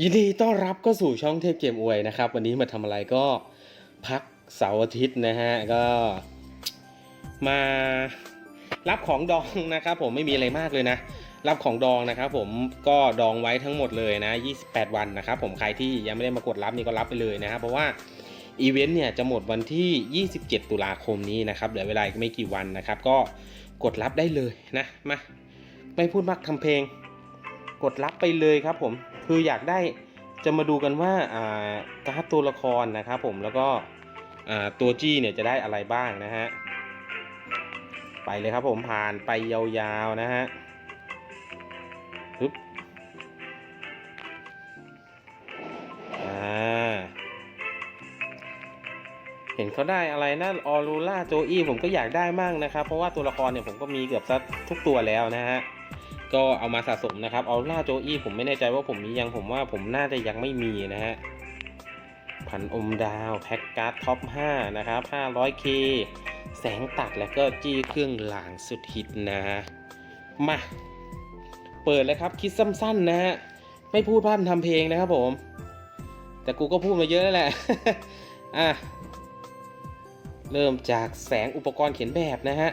ยินดีต้อนรับก็สู่ช่องเทพเกมอวยนะครับ วันนี้มาทำอะไรก็พักเสาร์อาทิตย์นะฮะก็มารับของดองนะครับ ผมไม่มีอะไรมากเลยนะ รับของดองนะครับ ผมก็ดองไว้ทั้งหมดเลยนะ 28 วันนะครับ ผมใครที่ยังไม่ได้มากดรับนี่ก็รับไปเลยนะครับเพราะว่าอีเวนต์เนี่ยจะหมดวันที่ 27 ตุลาคมนี้นะครับเหลือเวลาอีกไม่กี่วันนะครับ ก็กดรับได้เลยนะมาไม่พูดมากทำเพลง กดรับไปเลยครับผม คืออยากได้จะมาดูกันว่าการ์ดตัวละครนะครับผมแล้วก็ตัวจี้เนี่ยจะได้อะไรบ้างนะฮะไปเลยครับผมผ่านไปยาวๆนะฮะปึ๊บอ่าเห็นเขาได้อะไรนะออรูล่าโจอี้ผมก็อยากได้มากนะครับ เพราะว่าตัวละครเนี่ยผมก็มีเกือบทุกตัวแล้วนะฮะ ก็เอามาสะสมนะครับ เอาล่าโจอี้ผมไม่แน่ใจว่าผมมียังผมว่าผมน่าจะยังไม่มีนะฮะพันอมดาวแพ็กการ์ดท็อป 5 นะครับ 500K แสงตัดแล้วก็จี้เครื่องหลางสุดฮิตนะฮะ มา เปิดเลยครับ คิดสั้นๆนะฮะ ไม่พูดพร่ำทำเพลงนะครับผม แต่กูก็พูดมาเยอะแล้วแหละ อะ เริ่มจากแสงอุปกรณ์เขียนแบบนะฮะ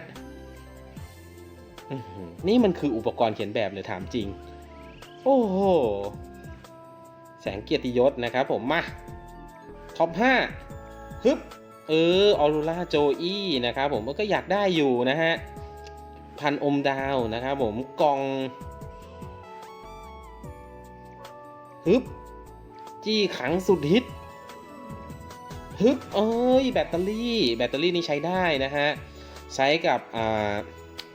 นี่มันคืออุปกรณ์เขียนแบบเลยถามจริง โอ้โห แสงเกียรติยศนะครับผมมา ท็อป5ฮึบ เออออรูล่าโจอี้นะครับผมก็อยากได้อยู่นะฮะ พันอมดาวนะครับผมกล่องฮึบ จี้ขังสุดฮิตฮึบเอ้ยแบตเตอรี่ แบตเตอรี่นี่ใช้ได้นะฮะ ใช้กับอ่า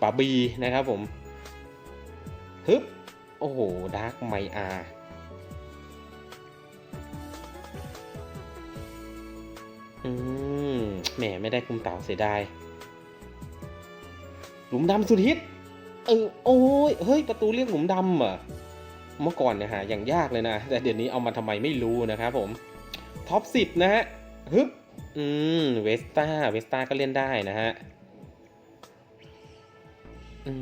ปาบีนะครับผมฮึบโอ้โหดาร์กไมอาอืมแหมไม่ได้คุมเต่าเสียดายหลุมดำสุดฮิตเออโอ้ยเฮ้ย ประตูเรียกหลุมดำเหรอเมื่อก่อนเนี่ยหาอย่างยากเลยนะ แต่เดี๋ยวนี้เอามาทำไมไม่รู้นะครับผม ท็อปสิบนะฮะฮึบอืมเวสต้าเวสต้าก็เล่นได้นะฮะ อื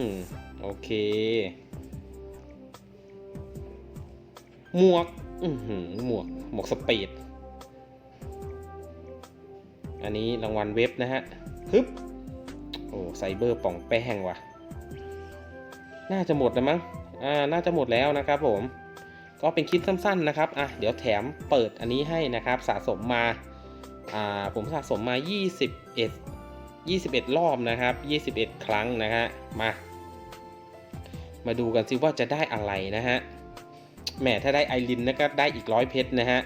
ม โอเค หมวก อือหือหมวก หมวกสปีด อันนี้รางวัลเว็บนะฮะ ฮึบ โอ้ไซเบอร์ป่องแป้งว่ะ น่าจะหมดแล้วมั้ง อ่า น่าจะหมดแล้วนะครับผม ก็เป็นคลิปสั้นๆนะครับ อะ เดี๋ยวแถมเปิดอันนี้ให้นะครับ สะสมมา อ่า ผมสะสมมา 21 21 รอบนะครับ 21 ครั้งนะฮะมา มาดูกันซิว่าจะได้อะไรนะฮะแหมถ้าได้ไอรินนะก็ได้อีกร้อยเพชรนะฮะ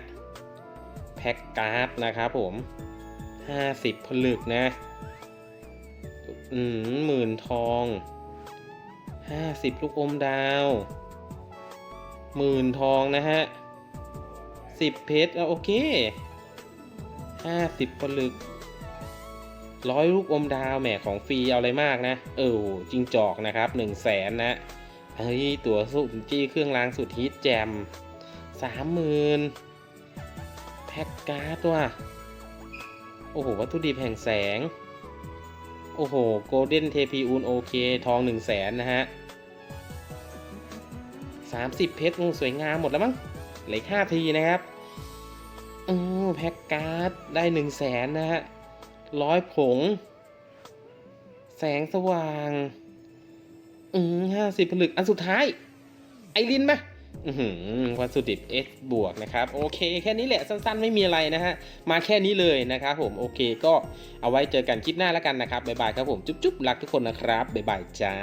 แพ็กการ์ดนะครับผม 50 ผลึกนะอืมหมื่นทอง 50 ลูกอมดาวหมื่นทองนะฮะ10 เพชรอะโอเค 50 ผลึก ร้อยลูกอมดาวแหมของฟรีเอาอะไรมากนะ เออจิงจอกนะครับ1 0 0 0 0แสนนะเฮ้ยตัวสุดจี้เครื่องรางสุดฮิตแจมสามหมื่นแพ็กการ์ดว่ะโอ้โห วัตถุดิบแห่งแสง โอ้โห โกลเด้นเทพีอูนโอเค ทอง1 0 0 0 0แสนนะฮะ30เพชรสวยงามหมดแล้วมั้งเหลืออก5ทีนะครับ อือแพ็กการ์ดได้1 0 0 0 0แสนนะฮะ ร้อยผง แสงสว่าง อืมห้าสิบผลึก อันสุดท้าย ไอรินไหมวัตถุดิบ S บวกนะครับ โอเค แค่นี้แหละสั้นๆ ไม่มีอะไรนะฮะ มาแค่นี้เลยนะครับผม โอเค ก็เอาไว้เจอกันคลิปหน้าแล้วกันนะครับ บ๊ายบายครับผม จุ๊บๆ รักทุกคนนะครับ บ๊ายบายจ้า